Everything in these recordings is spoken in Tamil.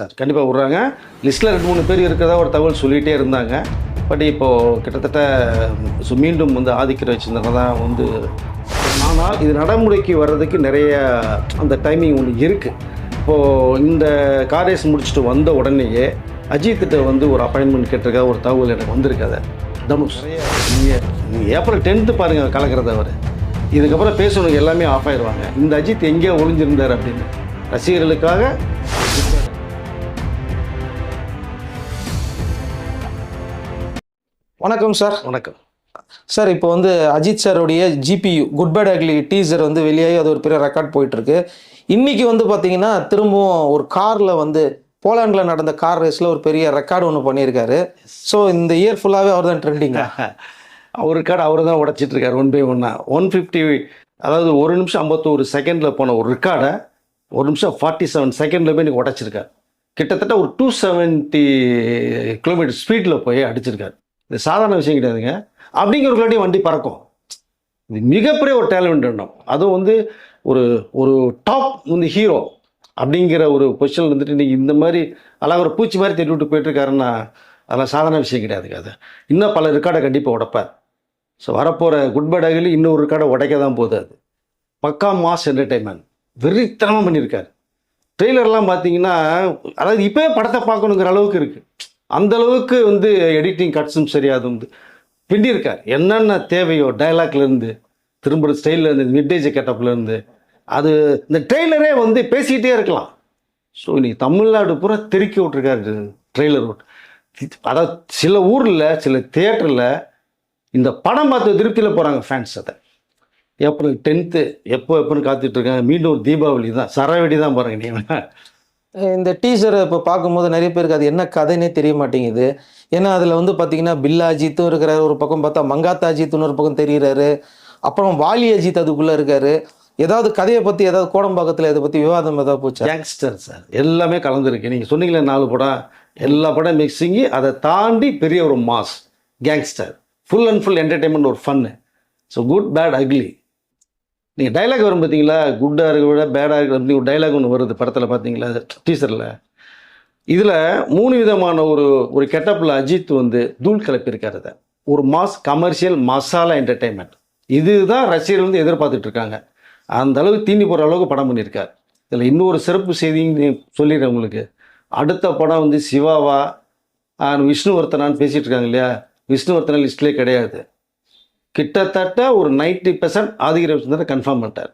சார். கண்டிப்பாக விட்றாங்க. லிஸ்ட்டில் ரெண்டு மூணு பேர் இருக்கிறதா ஒரு தகவல் சொல்லிகிட்டே இருந்தாங்க. பட் இப்போது கிட்டத்தட்ட ஸோ மீண்டும் வந்து ஆதிக்கிற வச்சிருந்தவங்க தான் வந்து ஆனால் இது நடைமுறைக்கு வர்றதுக்கு நிறைய அந்த டைமிங் ஒன்று இருக்குது இப்போது இந்த காரேஸ் முடிச்சுட்டு வந்த உடனேயே அஜித்திட்ட வந்து ஒரு அப்பாயின்மெண்ட் கேட்டிருக்கா ஒரு தகவல் எனக்கு வந்திருக்காது தனுஷ் நீங்கள் ஏப்ரல் டென்த்து பாருங்கள் கலக்கிறத அவர். இதுக்கப்புறம் பேசணுங்க எல்லாமே ஆஃப் ஆயிடுவாங்க. இந்த அஜித் எங்கேயோ ஒளிஞ்சிருந்தார் அப்படின்னு. ரசிகர்களுக்காக வணக்கம் சார் வணக்கம். சார் இப்போ வந்து அஜித் சாருடைய GBU good bad ugly teaser வந்து வெளியாகி அது ஒரு பெரிய ரெக்கார்ட் போயிட்டு இருக்கு இன்னைக்கு வந்து பார்த்தீங்கன்னா திரும்பவும் ஒரு காரில் வந்து போலாண்டில் நடந்த கார் ரேஸில் ஒரு பெரிய ரெக்கார்டு ஒன்று பண்ணியிருக்காரு. ஸோ இந்த இயர் ஃபுல்லாகவே அவர் தான் ட்ரெண்டிங் அவர் கார்டு அவர் தான் உடைச்சிட்டு இருக்காரு ஒன் பை ஒன்னா ஒன் ஃபிஃப்டி அதாவது ஒரு நிமிஷம் ஐம்பத்தோரு செகண்டில் போன ஒரு ரெக்கார்டை ஒரு நிமிஷம் ஃபார்ட்டி செவன் செகண்டில் போய் நீங்கள் உடைச்சிருக்காரு. கிட்டத்தட்ட ஒரு டூ செவன்ட்டி கிலோமீட்டர் ஸ்பீடில் போய் அடிச்சிருக்காரு. இது சாதாரண விஷயம் கிடையாதுங்க. அப்படிங்கிறவங்களாட்டையும் வண்டி பறக்கும். இது மிகப்பெரிய ஒரு டேலண்ட் எண்ணம் அதுவும் வந்து ஒரு ஒரு டாப் வந்து ஹீரோ அப்படிங்கிற ஒரு பொசிஷனில் இருந்துட்டு இன்னைக்கு இந்த மாதிரி அழகாக ஒரு பூச்சி மாதிரி தேடி விட்டு போயிட்டுருக்காருன்னா அதெல்லாம் சாதாரண விஷயம் கிடையாதுங்க அது. இன்னும் பல ரெக்கார்டை கண்டிப்பாக உடைப்பார். ஸோ வரப்போகிற குட் பை இன்னொரு ரெக்கார்டை உடைக்க தான் போகுது அது. பக்கா மாஸ் என்டர்டைன்மெண்ட் வெறித்தனமாக பண்ணியிருக்காரு. ட்ரெய்லர்லாம் பார்த்தீங்கன்னா அதாவது இப்போயே படத்தை பார்க்கணுங்கிற அளவுக்கு இருக்குது அந்த அளவுக்கு வந்து எடிட்டிங் கட்ஸும் சரி அது வந்து பின்னிருக்கார். என்னென்ன தேவையோ டயலாக்லேருந்து திரும்ப ஸ்டைலில் இருந்து மிட்டேஜ் கெட்டப்லேருந்து அது இந்த ட்ரெய்லரே வந்து பேசிக்கிட்டே இருக்கலாம். ஸோ இன்னைக்கு தமிழ்நாடு பூரா தெருக்கி விட்ருக்காரு ட்ரெய்லர் விட்டு அதாவது சில ஊரில் சில தேட்டரில் இந்த படம் பார்த்து திருப்தியில் போகிறாங்க ஃபேன்ஸ் அதை. ஏப்ரல் டென்த்து எப்போ எப்போன்னு காத்துட்டு இருக்காங்க. மீண்டும் ஒரு தீபாவளி தான் சரவெடி தான் பாருங்க நீங்கள் இந்த டீசரை இப்போ பார்க்கும்போது நிறைய பேருக்கு அது என்ன கதைனே தெரிய மாட்டேங்குது. ஏன்னா அதில் வந்து பார்த்தீங்கன்னா பில்லா அஜித்தும் இருக்கிறாரு ஒரு பக்கம் பார்த்தா மங்காத்தா அஜித்துன்னு ஒரு பக்கம் தெரிகிறாரு அப்புறம் வாலி அஜித் அதுக்குள்ளே இருக்காரு. ஏதாவது கதையை பற்றி ஏதாவது கோடம்பாக்கத்தில் இதை பற்றி விவாதம் ஏதாவது போச்சு? கேங்ஸ்டர் சார் எல்லாமே கலந்துருக்கு. நீங்கள் சொன்னீங்களே நாலு படம். எல்லா படம் மிக்சிங்கி அதை தாண்டி பெரிய ஒரு mass gangster full and full entertainment ஒரு ஃபன்னு ஸோ குட் பேட் அக்லி நீங்கள் டைலாக் வரும் பார்த்தீங்களா குட்டாக இருக்க விட பேடாக இருக்கிற அப்படி ஒரு டைலாக் ஒன்று வருது படத்தில் பார்த்தீங்களா டீசரில் இதில் மூணு விதமான ஒரு ஒரு கெட்டப்பில் அஜித் வந்து தூள் கிளப்பியிருக்காரு அதை. ஒரு மாஸ் கமர்ஷியல் மசாலா என்டர்டைன்மெண்ட் இதுதான் ரசிகர்கள் வந்து எதிர்பார்த்துட்டு இருக்காங்க. அந்த அளவுக்கு தீனி போகிற அளவுக்கு படம் பண்ணியிருக்கார். இதில் இன்னொரு சிறப்பு செய்தின்னு சொல்லிடுறேன் உங்களுக்கு. அடுத்த படம் வந்து சிவாவா விஷ்ணுவர்த்தனான்னு பேசிகிட்டு இருக்காங்க இல்லையா? விஷ்ணுவர்த்தனா லிஸ்ட்லேயே கிடையாது. கிட்டத்தட்ட ஒரு நைன்டி பெர்சன்ட் ஆதிகிர சுந்தரம் கன்ஃபார்ம் பண்ணிட்டார்.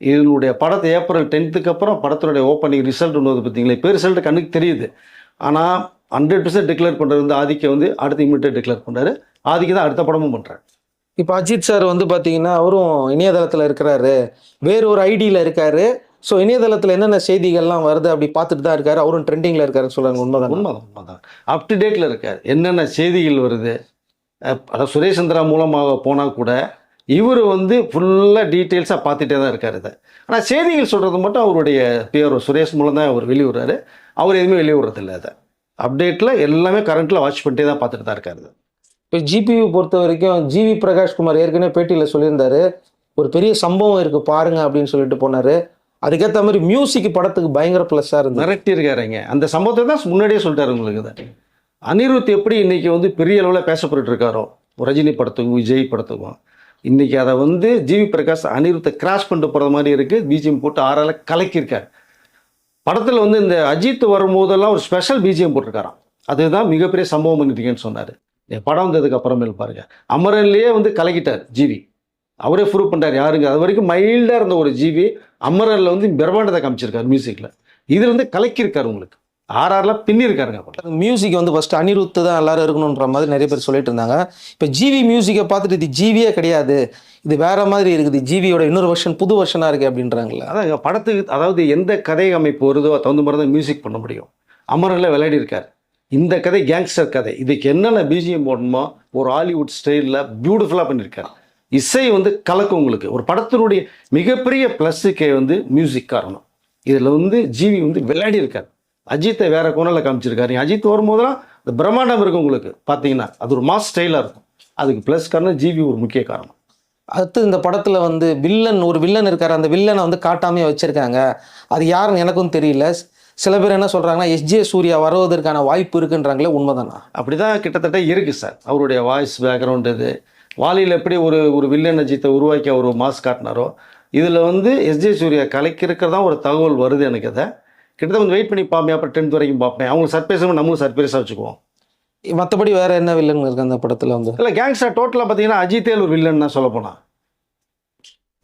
இதனுடைய படத்தை ஏப்ரல் டென்த்துக்கு அப்புறம் படத்தினுடைய ஓப்பனிங் ரிசல்ட் ஒன்று வருது பார்த்தீங்களா? இப்போ ரிசல்ட் கண்ணுக்கு தெரியுது. ஆனால் ஹண்ட்ரட் பர்சன்ட் டிக்ளேர் பண்ணுறது வந்து ஆதிக்க வந்து அடுத்து இமிடியேட் டிக்ளேர் பண்ணுறாரு ஆதிக்க தான் அடுத்த படமும் பண்ணுறாரு இப்போ அஜித் சார் வந்து பார்த்தீங்கன்னா அவரும் இணையதளத்தில் இருக்கிறாரு. வேற ஒரு ஐடியில் இருக்காரு. ஸோ இணையதளத்தில் என்னென்ன செய்திகள்லாம் வருது அப்படி பார்த்துட்டு தான் இருக்காரு. அவரும் ட்ரெண்டிங்கில் இருக்காருன்னு சொல்கிறாங்க உண்மைதான்? உண்மைதான் உண்மைதான். அப் டு டேட்டில் இருக்கார். என்னென்ன செய்திகள் வருது? அதாவது சுரேஷ் சந்திரா மூலமாக போனால் கூட இவர் வந்து ஃபுல்லாக டீட்டெயில்ஸாக பார்த்துட்டே தான் இருக்கார் இதை. ஆனால் செய்திகள் சொல்கிறது மட்டும் அவருடைய பேர் சுரேஷ் மூலம் தான் அவர் வெளியிடுறாரு. அவர் எதுவுமே வெளியிடுறதில்ல அதை. அப்டேட்டில் எல்லாமே கரண்ட்டில் வாட்ச் பண்ணிட்டே தான் பார்த்துட்டு தான் இருக்காரு. இப்போ ஜிபியு பொறுத்த வரைக்கும் ஜிவி பிரகாஷ்குமார் ஏற்கனவே பேட்டியில் சொல்லியிருந்தாரு ஒரு பெரிய சம்பவம் இருக்கு பாருங்க அப்படின்னு சொல்லிட்டு போனாரு. அதுக்கேற்ற மாதிரி மியூசிக் படத்துக்கு பயங்கர ப்ளஸ்ஸாக இருந்தது. மிரட்டி இருக்காருங்க அந்த சம்பவத்தை தான் முன்னாடியே சொல்லிட்டாரு உங்களுக்கு இதை. அனிருத் எப்படி இன்றைக்கி வந்து பெரிய அளவில் பேசப்பட்டு இருக்காரோ ரஜினி படத்துக்கும் விஜய் படத்துக்கும் இன்றைக்கி அதை வந்து ஜிவி பிரகாஷ் அனிருத்தை கிராஷ் பண்ணிட்டு போகிற மாதிரி இருக்குது பிஜிஎம் போட்டு ஆறால் கலக்கியிருக்காரு. படத்தில் வந்து இந்த அஜித் வரும்போதெல்லாம் ஒரு ஸ்பெஷல் பிஜிஎம் போட்டிருக்காராம். அதுதான் மிகப்பெரிய சம்பவம் பண்ணிட்டீங்கன்னு சொன்னார். என் படம் வந்ததுக்கு அப்புறமேல் பாருங்க. அமரன்லேயே வந்து கலக்கிட்டார் ஜிவி அவரே ப்ரூவ் பண்ணிட்டார். யாருங்க? அது வரைக்கும் மைல்டாக இருந்த ஒரு ஜிவி அமரனில் வந்து பிரம்மாண்டத்தை காமிச்சிருக்கார் மியூசிக்கில் இதில் வந்து கலக்கியிருக்கார் உங்களுக்கு. ஆர்ஆர்லாம் பின்னிருக்காருங்க படம் மியூசிக் வந்து ஃபர்ஸ்ட் அனிருத் தான் எல்லாரும் இருக்கணுன்ற மாதிரி நிறைய பேர் சொல்லிட்டு இருந்தாங்க. இப்போ ஜிவி மியூசிக்கை பார்த்துட்டு இது ஜிவியே கிடையாது. இது வேற மாதிரி இருக்குது. ஜிவியோட இன்னொரு வருஷன் புது வருஷனாக இருக்கு அப்படின்றாங்களே அதான் படத்துக்கு அதாவது எந்த கதை அமைப்பு வருதோ தகுந்த மாதிரி தான் மியூசிக் பண்ண முடியும். அமரனில் விளையாடி இருக்கார். இந்த கதை கேங்ஸ்டர் கதை. இதுக்கு என்னென்ன பிஜிஎம் போடணுமோ ஒரு ஹாலிவுட் ஸ்டைலில் பியூட்டிஃபுல்லாக பண்ணியிருக்காரு இசை வந்து கலக்கும் உங்களுக்கு. ஒரு படத்தினுடைய மிகப்பெரிய ப்ளஸ்ஸுக்கே வந்து மியூசிக் காரணம். இதில் வந்து ஜிவி வந்து விளையாடி இருக்கார். அஜித்தை வேற கோணலில் காமிச்சிருக்காரு. அஜித் வரும்போதெல்லாம் இந்த பிரம்மாண்டம் இருக்கும் உங்களுக்கு பார்த்தீங்கன்னா அது ஒரு மாஸ் ஸ்டைலாக இருக்கும். அதுக்கு ப்ளஸ் காரணம் ஜிவி ஒரு முக்கிய காரணம். அடுத்து இந்த படத்தில் வந்து வில்லன் ஒரு வில்லன் இருக்காரு. அந்த வில்லனை வந்து காட்டாமே வச்சிருக்காங்க. அது யாருன்னு எனக்கும் தெரியல. சில பேர் என்ன சொல்றாங்கன்னா எஸ்ஜே சூர்யா வருவதற்கான வாய்ப்பு இருக்குன்றாங்களே உண்மைதானா? அப்படி தான் கிட்டத்தட்ட இருக்குது சார் அவருடைய வாய்ஸ் பேக்ரவுண்ட் இது. வாலியில் எப்படி ஒரு ஒரு வில்லன் அஜித்தை உருவாக்கி அவர் மாஸ் காட்டினாரோ இதில் வந்து எஸ்ஜே சூர்யா கலைக்கிறதா ஒரு தகவல் வருது எனக்கு அதை. கிட்டத்தட்ட கொஞ்சம் வெயிட் பண்ணி பார்ப்பேன் அப்புறம் டென்த் வரைக்கும் பார்ப்பேன் அவங்க சர்ப்ரைஸாக நம்மளும் சர்ப்ரைஸாக வச்சுக்குவோம். மற்றபடி வேற என்ன வில்லன் இருக்கு அந்த படத்துல வந்து? இல்லை கேங்ஸ்டர் டோட்டலாக பார்த்தீங்கன்னா அஜித்தே ஒரு வில்லன் தான் சொல்ல போனால்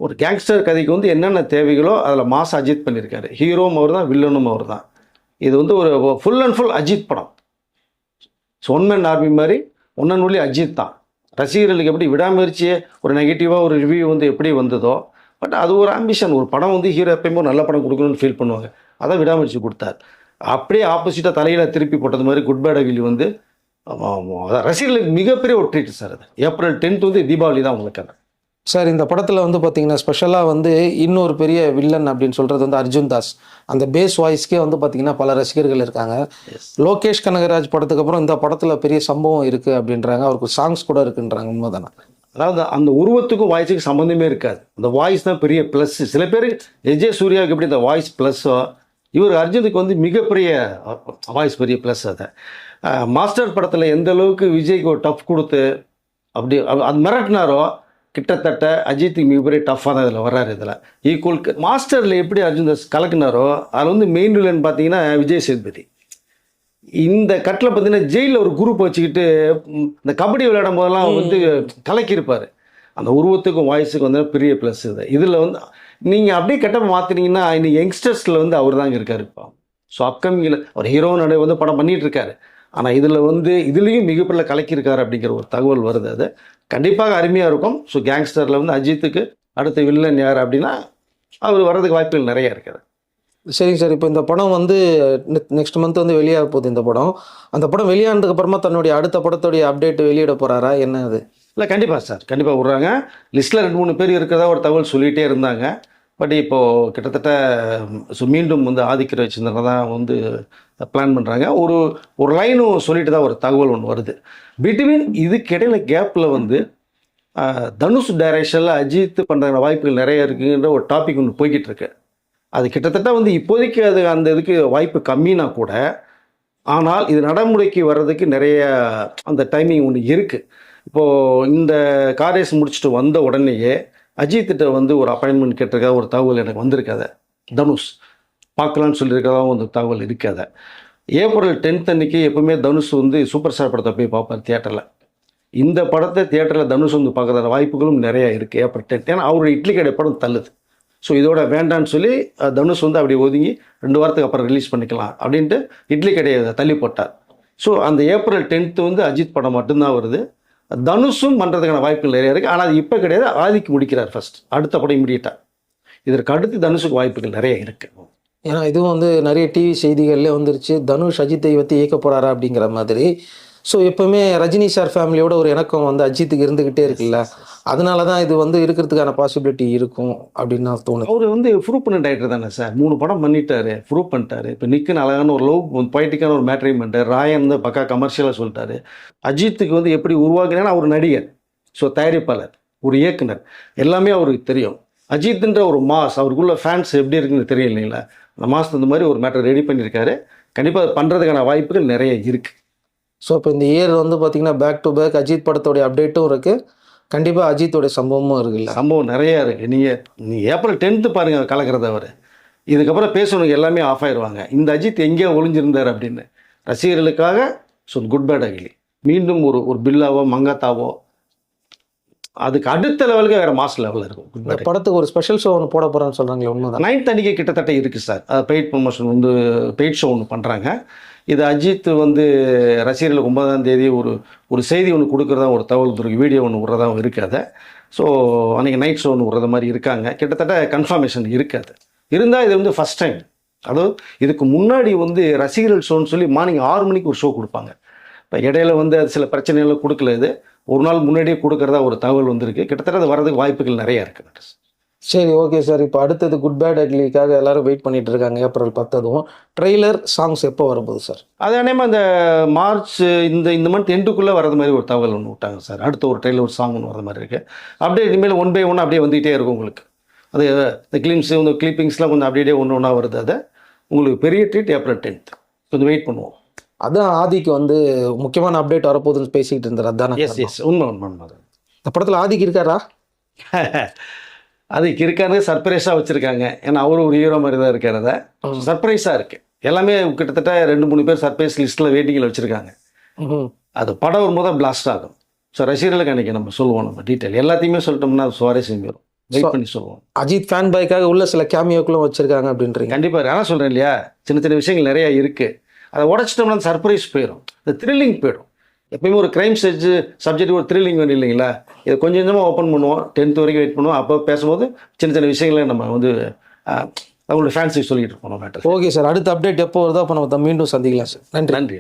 ஒரு கேங்ஸ்டர் கதைக்கு வந்து என்னென்ன தேவைகளோ அதில் மாஸ் அஜித் பண்ணியிருக்காரு ஹீரோவும் அவர் தான் வில்லனும் அவர் தான் இது வந்து ஒரு ஃபுல் அண்ட் ஃபுல் அஜித் படம். ஸோ ஒன் மேன் ஆர்மி மாதிரி ஒன் அண்ட் ஒன்லி அஜித் தான். ரசிகர்களுக்கு எப்படி விடாமுயற்சியே ஒரு நெகட்டிவாக ஒரு ரிவ்யூ வந்து எப்படி வந்ததோ பட் அது ஒரு ஆம்பிஷன் ஒரு படம் வந்து ஹீரோ எப்பயுமே ஒரு நல்ல படம் கொடுக்கணும்னு ஃபீல் பண்ணுவாங்க. அதான் விடாமுயற்சி கொடுத்தார். அப்படியே ஆப்போசிட்டாக தலையில் திருப்பி போட்டது மாதிரி குட் பேட் அகிலி வந்து ரசிகர்களுக்கு மிகப்பெரிய ஒரு ட்ரீட் சார் அது. ஏப்ரல் டென்த் வந்து தீபாவளி தான் உங்களுக்கு அது சார் இந்த படத்துல வந்து பாத்தீங்கன்னா ஸ்பெஷலா வந்து இன்னொரு பெரிய வில்லன் அப்படின்னு சொல்றது வந்து அர்ஜுன் தாஸ். அந்த பேஸ் வாய்ஸ்க்கே வந்து பாத்தீங்கன்னா பல ரசிகர்கள் இருக்காங்க. லோகேஷ் கனகராஜ் படத்துக்கு அப்புறம் இந்த படத்துல பெரிய சம்பவம் இருக்கு அப்படின்றாங்க. அவருக்கு சாங்ஸ் கூட இருக்குன்றாங்க உண்மைதானா? அதாவது அந்த உருவத்துக்கும் வாய்ஸுக்கும் சம்மந்தமே இருக்காது. அந்த வாய்ஸ் தான் பெரிய ப்ளஸ் சில பேர் எஜே சூர்யாவுக்கு எப்படி இந்த வாய்ஸ் ப்ளஸ்ஸோ இவர் அர்ஜுனுக்கு வந்து மிகப்பெரிய வாய்ஸ் பெரிய ப்ளஸ் அதை. மாஸ்டர் படத்தில் எந்த அளவுக்கு விஜய்க்கு ஒரு டஃப் கொடுத்து அப்படி அது- மிரட்டினாரோ கிட்டத்தட்ட அஜித்துக்கு மிகப்பெரிய டஃப்பாக தான் இதில் வர்றாரு இதில். ஈக்குவல் மாஸ்டரில் எப்படி அர்ஜுன் தாஸ் கலக்குனாரோ அதில் வந்து மெயின் வில்லன் பார்த்தீங்கன்னா விஜய் சேதுபதி. இந்த கட்டில் பார்த்தீங்கன்னா ஜெயிலில் ஒரு குரூப் வச்சுக்கிட்டு இந்த கபடி விளையாடும் போதெல்லாம் வந்து கலக்கியிருப்பார். அந்த உருவத்துக்கும் வாய்ஸுக்கும் வந்து பெரிய ப்ளஸ் இது. இதில் வந்து நீங்கள் அப்படியே கெட்டப்ப மாற்றினீங்கன்னா இன்னைக்கு யங்ஸ்டர்ஸில் வந்து அவர் தாங்க இருக்கார் இப்போ. ஸோ அப்கமிங்கில் அவர் ஹீரோ நடை வந்து படம் பண்ணிட்டு இருக்காரு ஆனால் இதில் வந்து இதுலேயும் மிகப்பெரிய கலக்கியிருக்காரு அப்படிங்கிற ஒரு தகவல் வருது அது. கண்டிப்பாக அருமையாக இருக்கும். ஸோ கேங்ஸ்டரில் வந்து அஜித்துக்கு அடுத்த வில்லன் யார் அப்படின்னா அவர் வர்றதுக்கு வாய்ப்புகள் நிறைய இருக்குது சரிங்க சார். இப்போ இந்த படம் வந்து நெக்ஸ்ட் மந்த் வந்து வெளியாக போகுது இந்த படம். அந்த படம் வெளியானதுக்கு அப்புறமா தன்னுடைய அடுத்த படத்துடைய அப்டேட் வெளியிட போறாரா? என்ன அது? இல்லை கண்டிப்பாக சார். கண்டிப்பாக விட்றாங்க. லிஸ்ட்டில் ரெண்டு மூணு பேர் இருக்கிறதா ஒரு தகவல் சொல்லிகிட்டே இருந்தாங்க. பட் இப்போது கிட்டத்தட்ட ஸோ மீண்டும் வந்து ஆதிக்கிற வச்சிருந்தவங்க தான் வந்து பிளான் பண்ணுறாங்க ஒரு ஒரு லைனும் சொல்லிட்டு தான் ஒரு தகவல் ஒன்று வருது. பிட்வீன் இதுக்கிடையில கேப்பில் வந்து தனுஷ் டைரக்ஷனில் அஜித் பண்ணுற வாய்ப்புகள் நிறைய இருக்குங்கிற ஒரு டாபிக் ஒன்று போய்கிட்டு இருக்கு. அது கிட்டத்தட்ட வந்து இப்போதைக்கு அது அந்த இதுக்கு வாய்ப்பு கம்மினா கூட ஆனால் இது நடைமுறைக்கு வர்றதுக்கு நிறைய அந்த டைமிங் ஒன்று இருக்குது இப்போது இந்த காரேஸ் முடிச்சுட்டு வந்த உடனேயே அஜித்திட்ட வந்து ஒரு அப்பாயின்மெண்ட் கேட்டிருக்கா ஒரு தகவல் எனக்கு வந்திருக்காத. தனுஷ் பார்க்கலான்னு சொல்லியிருக்கதாவும் ஒரு தகவல் இருக்காத. ஏப்ரல் டென்த் அன்னைக்கு எப்பவுமே தனுஷ் வந்து சூப்பர் ஸ்டார் படத்தை போய் பார்ப்பார் தியேட்டரில் இந்த படத்தை தியேட்டரில் தனுஷ் வந்து பார்க்கறத வாய்ப்புகளும் நிறைய இருக்குது ஏப்ரல் டென்த் ஏன்னா அவருடைய இட்லி கடை படம் தள்ளுது. ஸோ இதோட வேண்டான்னு சொல்லி தனுஷ் வந்து அப்படி ஒதுங்கி ரெண்டு வாரத்துக்கு அப்புறம் ரிலீஸ் பண்ணிக்கலாம் அப்படின்ட்டு இட்லி கடையை தள்ளி போட்டார். ஸோ அந்த ஏப்ரல் டென்த்து வந்து அஜித் படம் மட்டும்தான் வருது. தனுஷும் பண்ணுறதுக்கான வாய்ப்புகள் நிறைய இருக்குது ஆனால் அது இப்போ கிடையாது. ஆதிக்கு முடிக்கிறார் ஃபர்ஸ்ட் அடுத்த படம் இமீடியட்டாக இதற்கு அடுத்து தனுஷுக்கு வாய்ப்புகள் நிறைய இருக்குது ஏன்னா இதுவும் வந்து நிறைய டிவி செய்திகள்லேயே வந்துருச்சு. தனுஷ் அஜித்தை பற்றி இயக்க போகிறாரா அப்படிங்கிற மாதிரி. ஸோ எப்போவுமே ரஜினி சார் ஃபேமிலியோட ஒரு இணக்கம் வந்து அஜித்துக்கு இருந்துக்கிட்டே இருக்குல்ல. அதனால தான் இது வந்து இருக்கிறதுக்கான பாசிபிலிட்டி இருக்கும் அப்படின்னு நான் தோணுது. அவர் வந்து ப்ரூவ் பண்ண டைரக்டர் தானே சார் மூணு படம் பண்ணிட்டாரு ப்ரூவ் பண்ணிட்டாரு. இப்போ நிக்குன்னு அழகான ஒரு லவ் பொய்ட்டிக்கான ஒரு மேட்ரிங் பண்ணிட்டார். ராயன் வந்து பக்கா கமர்ஷியலாக சொல்லிட்டாரு. அஜித்துக்கு வந்து எப்படி உருவாக்குனா அவர் நடிகர் ஸோ தயாரிப்பாளர் ஒரு இயக்குனர். எல்லாமே அவருக்கு தெரியும். அஜித்ன்ற ஒரு மாஸ் அவருக்குள்ள ஃபேன்ஸ் எப்படி இருக்குன்னு தெரியும் இல்லைங்களா? அந்த மாஸ் இந்த மாதிரி ஒரு மேட்டர் ரெடி பண்ணியிருக்காரு. கண்டிப்பாக பண்ணுறதுக்கான வாய்ப்புகள் நிறைய இருக்குது ஸோ இப்போ இந்த இயர் வந்து பார்த்தீங்கன்னா பேக் டு பேக் அஜித் படத்தோடைய அப்டேட்டும் இருக்கு. கண்டிப்பாக அஜித்தோடைய சம்பவமும் இருக்குல்ல சம்பவம் நிறையா இருக்குது நீங்கள் நீ ஏப்ரல் டென்த்து பாருங்கள் கலக்கிறத அவர். இதுக்கப்புறம் பேசணுங்க எல்லாமே ஆஃப் ஆயிடுவாங்க இந்த அஜித் எங்கேயோ ஒளிஞ்சிருந்தார் அப்படின்னு. ரசிகர்களுக்காக சொல் குட் பேட் அகிலி. மீண்டும் ஒரு ஒரு பில்லாவோ மங்காத்தாவோ அதுக்கு அடுத்த லெவலுக்கு வேறு மாஸ் லெவலில் இருக்கும். இந்த பேட் படத்துக்கு ஒரு ஸ்பெஷல் ஷோ ஒன்று போட போறான்னு சொல்றாங்களே உண்மைதான். நைன்த் அன்னைக்கு கிட்டத்தட்ட இருக்குது சார். பெய்ட் ப்ரொமோஷன் வந்து பெய்ட் ஷோ ஒன்று பண்ணுறாங்க இது அஜித் வந்து ரசிகர்களுக்கு ஒன்பதாம் தேதி ஒரு ஒரு செய்தி ஒன்று கொடுக்குறதா ஒரு தகவல் இருக்குது வீடியோ ஒன்று விட்றதா இருக்காது ஸோ அன்றைக்கி நைட் ஷோ ஒன்று விட்றத மாதிரி இருக்காங்க. கிட்டத்தட்ட கன்ஃபர்மேஷன் இருக்காது இருந்தால் இது வந்து ஃபஸ்ட் டைம் அதாவது இதுக்கு முன்னாடி வந்து ரசிகர்கள் ஷோன்னு சொல்லி மார்னிங் ஆறு மணிக்கு ஒரு ஷோ கொடுப்பாங்க. இப்போ இடையில வந்து அது சில பிரச்சனைகளும் கொடுக்கல இது. ஒரு நாள் முன்னாடியே கொடுக்குறதா ஒரு தகவல் வந்திருக்கு. கிட்டத்தட்ட அது வர்றதுக்கு வாய்ப்புகள் நிறைய இருக்குது சரி ஓகே சார் இப்போ அடுத்தது குட் பேட் அக்லிக்காக எல்லாரும் வெயிட் பண்ணிட்டு இருக்காங்க. ஏப்ரல் பத்ததும். ட்ரெய்லர் சாங்ஸ் எப்போ வரப்போகுது சார் அது அநேகமாக இந்த மார்ச் இந்த இந்த மந்த் எண்டுக்குள்ளே வரது மாதிரி ஒரு தகவல் ஒன்று விட்டாங்க சார் அடுத்த ஒரு ட்ரெயிலர் ஒரு சாங் ஒன்று வரது மாதிரி இருக்குது அப்படியே இனிமேல் ஒன் பை ஒன் அப்படியே வந்துகிட்டே இருக்கும் உங்களுக்கு. அது இந்த கிளிம்ஸு இந்த கிளிப்பிங்ஸ்லாம் கொஞ்சம் அப்படியே ஒன்று ஒன்றா வருது. அது உங்களுக்கு பெரிய ட்ரீட் ஏப்ரல் டென்த் கொஞ்சம் வெயிட் பண்ணுவோம். அதான் ஆதிக்கு வந்து முக்கியமான அப்டேட் வரப்போகுதுன்னு பேசிக்கிட்டு இருந்தார். அதான் எஸ் எஸ் உண்மை உண்மை உண்மை. இந்த படத்தில் ஆதிக்கு இருக்காரா? அது இருக்காரு சர்ப்ரைஸாக வச்சுருக்காங்க. ஏன்னா அவரும் ஒரு ஹீரோ மாதிரி தான் இருக்காரு அதை. சர்ப்ரைஸாக இருக்குது எல்லாமே கிட்டத்தட்ட ரெண்டு மூணு பேர் சர்ப்ரைஸ் லிஸ்ட்டில் வெயிட்டிங்கில் வச்சுருக்காங்க. அது படம் வரும்போது பிளாஸ்ட் ஆகும். ஸோ ரசிகர்களுக்கு அன்றைக்கி நம்ம சொல்லுவோம் நம்ம டீட்டெயில் எல்லாத்தையுமே சொல்லிட்டோம்னா அது சுவாரஸ்யம் போயிடும் வெயிட் பண்ணி சொல்லுவோம். அஜித் ஃபேன் பாய்க்காக உள்ள சில கேமியோக்களும் வச்சிருக்காங்க அப்படின்றீங்க. கண்டிப்பாக அதான் சொல்கிறேன் இல்லையா? சின்ன சின்ன விஷயங்கள் நிறையா இருக்குது அதை உடச்சிட்டோம்னா சர்ப்ரைஸ் போயிடும் இந்த த்ரில்லிங் போயிடும் எப்பயுமே ஒரு க்ரைம் சப்ஜெக்ட் சப்ஜெக்ட் ஒரு த்ரில்லிங் வேணும் இல்லைங்களா? இதை கொஞ்சம் கொஞ்சமாக ஓப்பன் பண்ணுவோம். டென்த் வரைக்கும் வெயிட் பண்ணுவோம். அப்போ பேசும்போது சின்ன சின்ன விஷயங்களை நம்ம வந்து அவங்களோட ஃபேன்ஸுக்கு சொல்லிட்டு மேட்டர் ஓகே சார் அடுத்த அப்டேட் எப்போ வருதோ அப்போ நம்ம மீண்டும் சந்திக்கலாம் சார் நன்றி. நன்றி.